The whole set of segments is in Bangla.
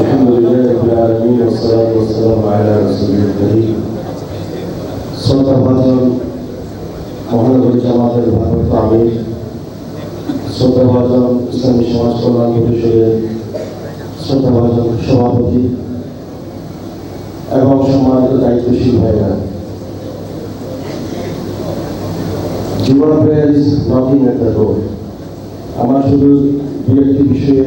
الحمد لله رب العالمين والصلاة والسلام على رسول الكريم শ্রদ্ধাভাজন মহানগরী জামাতের ভারপ্রাপ্ত আমির শ্রদ্ধাভাজন ইসলামী সমাজ কল্যাণ পরিষদের শ্রদ্ধাভাজন সভাপতি এবং সম্মানিত দায়িত্বশীল ভাইরা জীবন press knocking at the door আমরা শুধু দু একটি বিষয়ে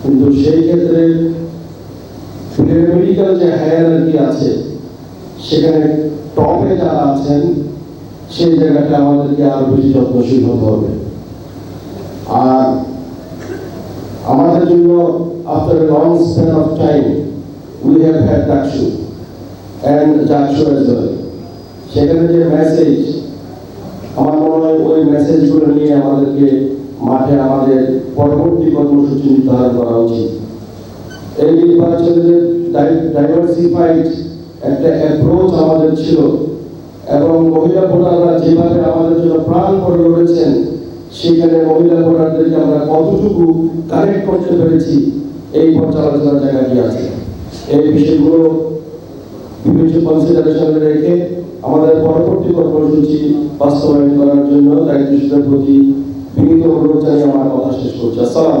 কিন্তু সেই ক্ষেত্রে মেডিকেল যে হায়ারার্কি আছে, সেখানে টপে যারা আছেন, সেই জায়গাটা আমাদেরকে আরও বেশি যত্নশীল হতে হবে। আর আমাদের জন্য after long span of time we have had DUCSU and DUCSU as well সেখানে যে মেসেজ আমার মনে হয় ওই মেসেজগুলো নিয়ে আমাদেরকে মাঠে আমাদের পরবর্তী কর্মসূচি নির্ধারণ করা উচিত। এই নির্বাচনে যে ডাইভার্সিফাইড একটা অ্যাপ্রোচ আমাদের ছিল এবং মহিলা ভোটাররা যেভাবে আমাদের জন্য প্রাণ করে লড়েছেন, সেখানে মহিলা ভোটারদেরকে আমরা কতটুকু কানেক্ট করতে পেরেছি, এই পর্যালোচনার জায়গাটি আছে। এই বিষয়গুলো বিভিন্ন কনসিডারেশনে রেখে আমাদের পরবর্তী কর্মসূচি বাস্তবায়ন করার জন্য দায়িত্বশীলের প্রতি చేసుకోవచ్చు అస్సలం